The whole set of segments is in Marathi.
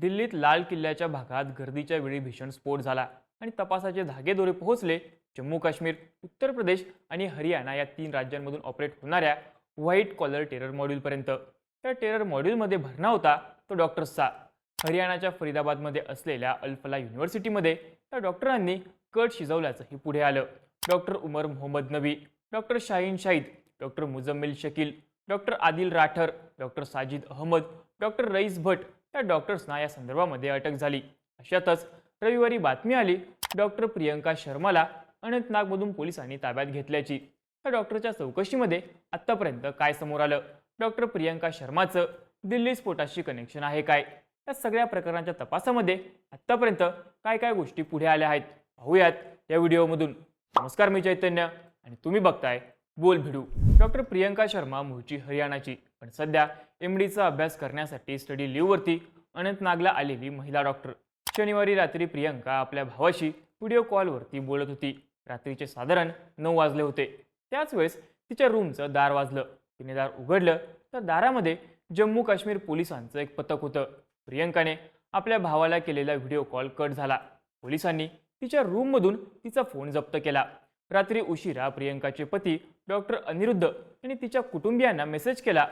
दिल्लीत लाल किल्ल्याच्या भागात गर्दीच्या वेळी भीषण स्फोट झाला आणि तपासाचे धागेदोरे पोहोचले. जम्मू काश्मीर उत्तर प्रदेश आणि हरियाणा या तीन राज्यांमधून ऑपरेट होणाऱ्या व्हाईट कॉलर टेरर मॉड्यूलपर्यंत त्या टेरर मॉड्यूलमध्ये भरणा होता तो डॉक्टर्सचा हरियाणाच्या फरीदाबादमध्ये असलेल्या अल्फला युनिव्हर्सिटीमध्ये त्या डॉक्टरांनी कट शिजवल्याचंही पुढे आलं. Doctor Umar Mohammed Nabi doctor Shaheen Shahid doctor Muzammil Shakeel doctor Adil Rather doctor Sajid Ahmed doctor Rais Bhat या डॉक्टर्सना या संदर्भामध्ये अटक झाली. अशातच रविवारी बातमी आली डॉक्टर प्रियंका शर्माला अनंतनागमधून पोलिसांनी ताब्यात घेतल्याची. त्या डॉक्टरच्या चौकशीमध्ये आत्तापर्यंत काय समोर आलं? डॉक्टर प्रियंका शर्माचं दिल्ली स्फोटाशी कनेक्शन आहे काय? या सगळ्या प्रकरणाच्या तपासामध्ये आत्तापर्यंत काय काय गोष्टी पुढे आल्या आहेत? पाहूयात या व्हिडिओमधून. नमस्कार मी चैतन्य आणि तुम्ही बघताय बोल भिडू डॉक्टर प्रियंका शर्मा मूळची हरियाणाची. पण सध्या एम डीचा अभ्यास करण्यासाठी स्टडी लिव्हवरती अनंतनागला आलेली महिला डॉक्टर शनिवारी रात्री प्रियंका आपल्या भावाशी व्हिडिओ कॉलवरती बोलत होती. रात्रीचे साधारण नऊ वाजले होते. त्याच वेळेस तिच्या रूमचं दार वाजलं. तिने दार उघडलं तर दारामध्ये जम्मू काश्मीर पोलिसांचं एक पथक होतं. प्रियंकाने आपल्या भावाला केलेला व्हिडिओ कॉल कट झाला. पोलिसांनी तिच्या रूममधून तिचा फोन जप्त केला. रात्री उशिरा प्रियंकाचे पती डॉक्टर अनिरुद्ध यांनी तिच्या कुटुंबियांना मेसेज केला.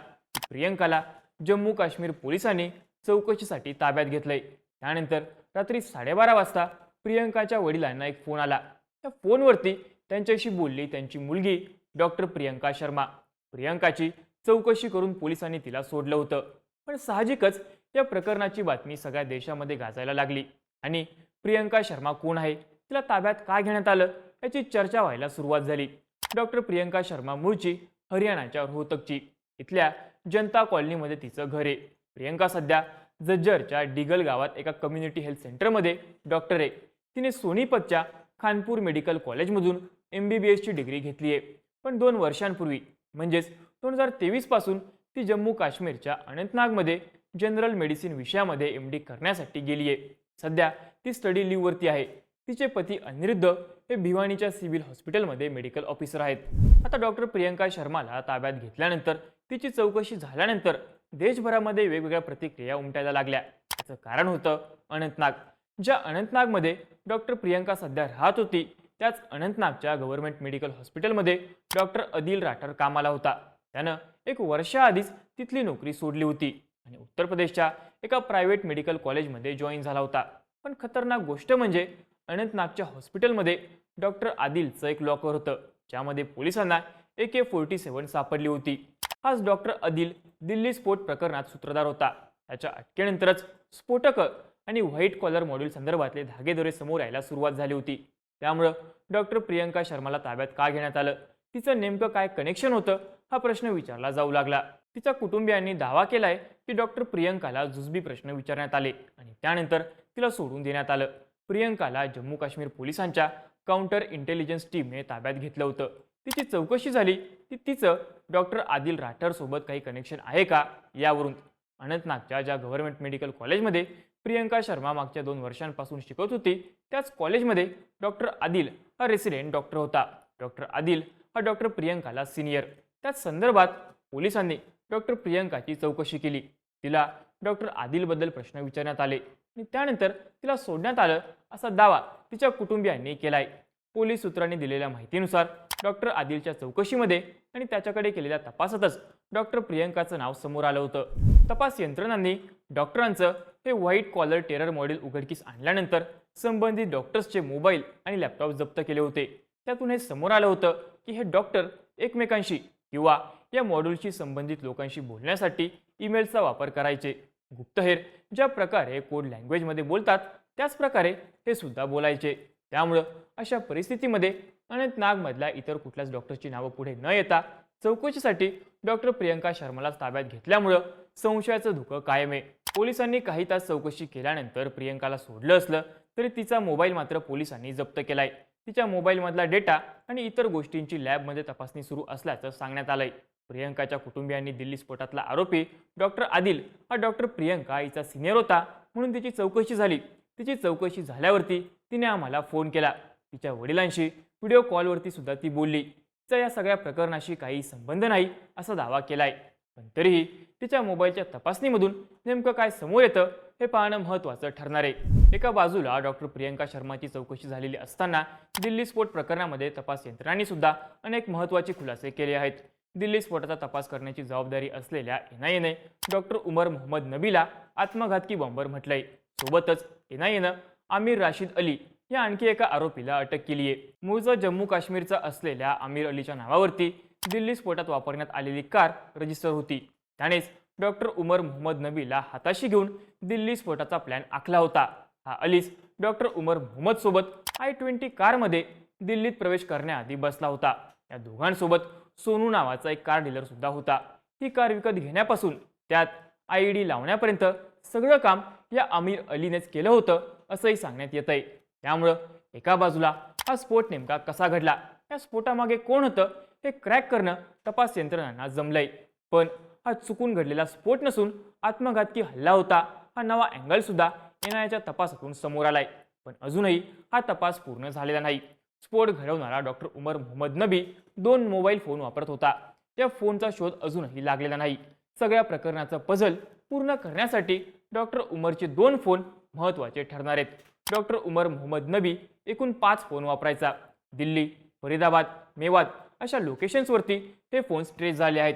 प्रियंकाला जम्मू काश्मीर पोलिसांनी चौकशीसाठी ताब्यात घेतलंय. त्यानंतर रात्री साडेबारा वाजता प्रियंकाच्या वडिलांना एक फोन आला. त्या फोनवरती त्यांच्याशी बोलली त्यांची मुलगी डॉक्टर प्रियंका शर्मा. प्रियंकाची चौकशी करून पोलिसांनी तिला सोडलं होतं. पण साहजिकच या प्रकरणाची बातमी सगळ्या देशामध्ये गाजायला लागली. आणि प्रियंका शर्मा कोण आहे? तिला ताब्यात का घेण्यात आलं? याची चर्चा व्हायला सुरुवात झाली. डॉक्टर प्रियंका शर्मा मूळची हरियाणाच्या रोहतकची. इथल्या जनता कॉलनीमध्ये तिचं घर आहे. प्रियंका सध्या जज्जरच्या डिगल गावात एका कम्युनिटी हेल्थ सेंटरमध्ये डॉक्टर आहे. तिने सोनीपतच्या खानपूर मेडिकल कॉलेजमधून एम बी बी एसची डिग्री घेतली आहे. पण दोन वर्षांपूर्वी म्हणजेच दोन हजार तेवीसपासून ती जम्मू काश्मीरच्या अनंतनागमध्ये जनरल मेडिसिन विषयामध्ये एम डी करण्यासाठी गेली आहे. सध्या ती स्टडी लिव्हवरती आहे. तिचे पती अनिरुद्ध हे भिवानीच्या सिव्हिल हॉस्पिटलमध्ये मेडिकल ऑफिसर आहेत. आता डॉक्टर प्रियंका शर्माला ताब्यात घेतल्यानंतर तिची चौकशी झाल्यानंतर देशभरामध्ये वेगवेगळ्या प्रतिक्रिया उमटायला लागल्या. याचं कारण होतं अनंतनाग. ज्या अनंतनागमध्ये डॉक्टर प्रियंका सध्या राहत होती त्याच अनंतनागच्या गव्हर्नमेंट मेडिकल हॉस्पिटलमध्ये डॉक्टर अदिल राठर कामाला होता. त्यानं एक वर्षाआधीच तिथली नोकरी सोडली होती आणि उत्तर प्रदेशच्या एका प्रायव्हेट मेडिकल कॉलेजमध्ये जॉईन झाला होता. पण खतरनाक गोष्ट म्हणजे अनंतनागच्या हॉस्पिटलमध्ये डॉक्टर आदिलचं एक लॉकर होतं ज्यामध्ये पोलिसांना ए के फोर्टी सेवन सापडली होती. हाच डॉक्टर आदिल दिल्ली स्फोट प्रकरणात सूत्रधार होता. त्याच्या अटकेनंतरच स्फोटकं आणि व्हाईट कॉलर मॉड्यूल संदर्भातले धागेदोरे समोर यायला सुरुवात झाली होती. त्यामुळं डॉक्टर प्रियंका शर्माला ताब्यात का घेण्यात आलं? तिचं नेमकं काय कनेक्शन होतं? हा प्रश्न विचारला जाऊ लागला. तिच्या कुटुंबियांनी दावा केलाय की डॉक्टर प्रियंकाला जुजबी प्रश्न विचारण्यात आले आणि त्यानंतर तिला सोडून देण्यात आलं. प्रियंकाला जम्मू काश्मीर पोलिसांच्या काउंटर इंटेलिजन्स टीमने ताब्यात घेतलं होतं. तिची चौकशी झाली की तिचं डॉक्टर आदिल राठरसोबत काही कनेक्शन आहे का यावरून अनंतनागच्या ज्या गव्हर्नमेंट मेडिकल कॉलेजमध्ये प्रियंका शर्मा मागच्या दोन वर्षांपासून शिकवत होती त्याच कॉलेजमध्ये डॉक्टर आदिल हा रेसिडेंट डॉक्टर होता. डॉक्टर आदिल हा डॉक्टर प्रियंकाला सिनियर त्याच संदर्भात पोलिसांनी डॉक्टर प्रियंकाची चौकशी केली. तिला डॉक्टर आदिलबद्दल प्रश्न विचारण्यात आले आणि त्यानंतर तिला सोडण्यात आलं असा दावा तिच्या कुटुंबियांनी केलाय. पोलीस सूत्रांनी दिलेल्या माहितीनुसार डॉक्टर आदिलच्या चौकशीमध्ये आणि त्याच्याकडे केलेल्या तपासातच डॉक्टर प्रियंकाचं नाव समोर आलं होतं. तपास यंत्रणांनी डॉक्टरांचं हे व्हाईट कॉलर टेरर मॉडेल उघडकीस आणल्यानंतर संबंधित डॉक्टर्सचे मोबाईल आणि लॅपटॉप जप्त केले होते. त्यातून हे समोर आलं होतं की हे डॉक्टर एकमेकांशी किंवा या मॉड्यूलशी संबंधित लोकांशी बोलण्यासाठी ईमेलचा वापर करायचे. गुप्तहेर ज्या प्रकारे कोड लँग्वेजमध्ये बोलतात त्याच प्रकारे हे सुद्धा बोलायचे. त्यामुळं अशा परिस्थितीमध्ये अनंतनागमधल्या इतर कुठल्याच डॉक्टरची नावं पुढे न येता चौकशीसाठी डॉक्टर प्रियंका शर्मालाच ताब्यात घेतल्यामुळं संशयाचं धुकं कायम आहे. पोलिसांनी काही तास चौकशी केल्यानंतर प्रियंकाला सोडलं असलं तरी तिचा मोबाईल मात्र पोलिसांनी जप्त केलाय. तिच्या मोबाईलमधला डेटा आणि इतर गोष्टींची लॅबमध्ये तपासणी सुरू असल्याचं सांगण्यात आलंय. प्रियंकाच्या कुटुंबियांनी दिल्ली स्फोटातला आरोपी डॉक्टर आदिल हा डॉक्टर प्रियंका हिचा सिनियर होता म्हणून तिची चौकशी झाली. तिची चौकशी झाल्यावरती तिने आम्हाला फोन केला. तिच्या वडिलांशी व्हिडिओ कॉलवरती सुद्धा ती बोलली तिचा या सगळ्या प्रकरणाशी काही संबंध नाही असा दावा केलाय. पण तरीही तिच्या मोबाईलच्या तपासणीमधून नेमकं काय समोर येतं हे पाहणं महत्त्वाचं ठरणार आहे. एका बाजूला डॉक्टर प्रियंका शर्माची चौकशी झालेली असताना दिल्ली स्फोट प्रकरणामध्ये तपास यंत्रणांनी सुद्धा अनेक महत्त्वाचे खुलासे केले आहेत. दिल्ली स्फोटाचा तपास करण्याची जबाबदारी असलेल्या एनआयएने डॉक्टर उमर मोहम्मद नबीला आत्मघातकी बॉम्बर म्हटलंय. सोबतच एनआयएनं आमिर राशीद अली या आणखी एका आरोपीला अटक केली आहे मूळचा जम्मू काश्मीरचा असलेल्या आमिर अलीच्या नावावरती दिल्ली स्फोटात वापरण्यात आलेली कार रजिस्टर होती. त्यानेच डॉक्टर उमर मोहम्मद नबीला हाताशी घेऊन दिल्ली स्फोटाचा प्लॅन आखला होता. हा अलीस डॉक्टर उमर मोहम्मद सोबत आय ट्वेंटी कारमध्ये दिल्लीत प्रवेश करण्याआधी बसला होता. या दोघांसोबत सोनू नावाचा एक कार डीलर सुद्धा होता. ही कार विकत घेण्यापासून त्यात आय डी लावण्यापर्यंत सगळं काम या आमिर अलीनेच केलं होतं असंही सांगण्यात येत आहे त्यामुळं एका बाजूला हा स्फोट नेमका कसा घडला? या स्फोटामागे कोण होतं? हे क्रॅक करणं तपास यंत्रणांना जमलंय. पण हा चुकून घडलेला स्फोट नसून आत्मघातकी हल्ला होता. हा नवा अँगल सुद्धा एनआयच्या तपासातून समोर आलाय. पण अजूनही हा तपास पूर्ण झालेला नाही. स्फोट घडवणारा डॉक्टर उमर मोहम्मद नबी दोन मोबाईल फोन वापरत होता. त्या फोनचा शोध अजूनही लागलेला नाही. सगळ्या प्रकरणाचं पझल पूर्ण करण्यासाठी डॉक्टर उमरचे दोन फोन महत्त्वाचे ठरणार आहेत. डॉक्टर उमर मोहम्मद नबी एकूण पाच फोन वापरायचा. दिल्ली फरीदाबाद मेवात अशा लोकेशन्सवरती हे फोन्स ट्रेस झाले आहेत.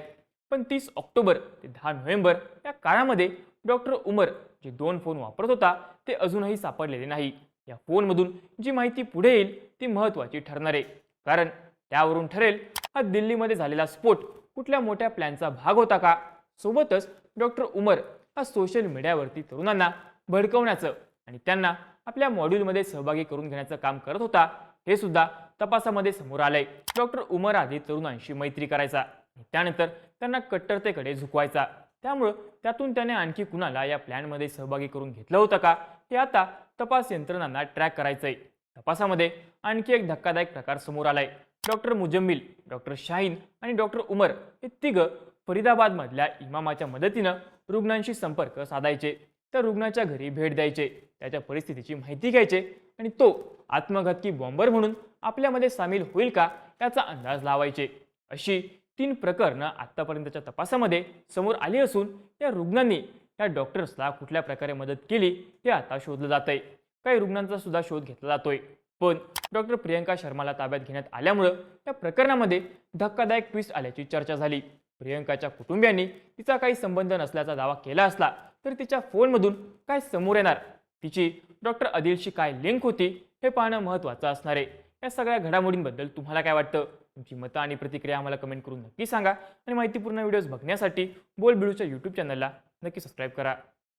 पण तीस ऑक्टोबर ते दहा नोव्हेंबर या काळामध्ये डॉक्टर उमर जे दोन फोन वापरत होता ते अजूनही सापडलेले नाही. या फोनमधून जी माहिती पुढे येईल ती महत्त्वाची ठरणार आहे. कारण त्यावरून ठरेल हा दिल्लीमध्ये झालेला स्फोट कुठल्या मोठ्या प्लॅनचा भाग होता का? सोबतच डॉक्टर उमर हा सोशल मीडियावरती तरुणांना भडकवण्याचं आणि त्यांना आपल्या मॉड्यूलमध्ये सहभागी करून घेण्याचं काम करत होता हे सुद्धा तपासामध्ये समोर आलंय. डॉक्टर उमर आधी तरुणांशी मैत्री करायचा. त्यानंतर त्यांना कट्टरतेकडे झुकवायचा. त्यामुळं त्यातून त्याने आणखी कुणाला या प्लॅनमध्ये सहभागी करून घेतलं होतं का हे आता तपास यंत्रणांना ट्रॅक करायचंय. तपासामध्ये आणखी एक धक्कादायक प्रकार समोर आलाय. डॉक्टर मुजम्मिल डॉक्टर शाहीन आणि डॉक्टर उमर हे तिघं फरीदाबादमधल्या इमामाच्या मदतीनं रुग्णांशी संपर्क साधायचे. त्या रुग्णाच्या घरी भेट द्यायचे त्याच्या परिस्थितीची माहिती घ्यायचे आणि तो आत्मघातकी बॉम्बर म्हणून आपल्यामध्ये सामील होईल का याचा अंदाज लावायचे. अशी तीन प्रकरणं आत्तापर्यंतच्या तपासामध्ये समोर आली असून या रुग्णांनी या डॉक्टर्सला कुठल्या प्रकारे मदत केली हे आता शोधलं जात आहे काही रुग्णांचा सुद्धा शोध घेतला जातोय. पण डॉक्टर प्रियंका शर्माला ताब्यात घेण्यात आल्यामुळं त्या प्रकरणामध्ये धक्कादायक ट्विस्ट आल्याची चर्चा झाली. प्रियंकाच्या कुटुंबियांनी तिचा काही संबंध नसल्याचा दावा केला असला तर तिच्या फोनमधून काय समोर येणार? तिची डॉक्टर आदिलशी काय लिंक होती? हे पाहणं महत्त्वाचं असणार आहे. या सगळ्या घडामोडींबद्दल तुम्हाला काय वाटतं? तुमची मतं आणि प्रतिक्रिया आम्हाला कमेंट करून नक्की सांगा. आणि माहितीपूर्ण व्हिडिओज बघण्यासाठी बोल बिडूच्या यूट्यूब चॅनलला नक्की सबस्क्राईब करा.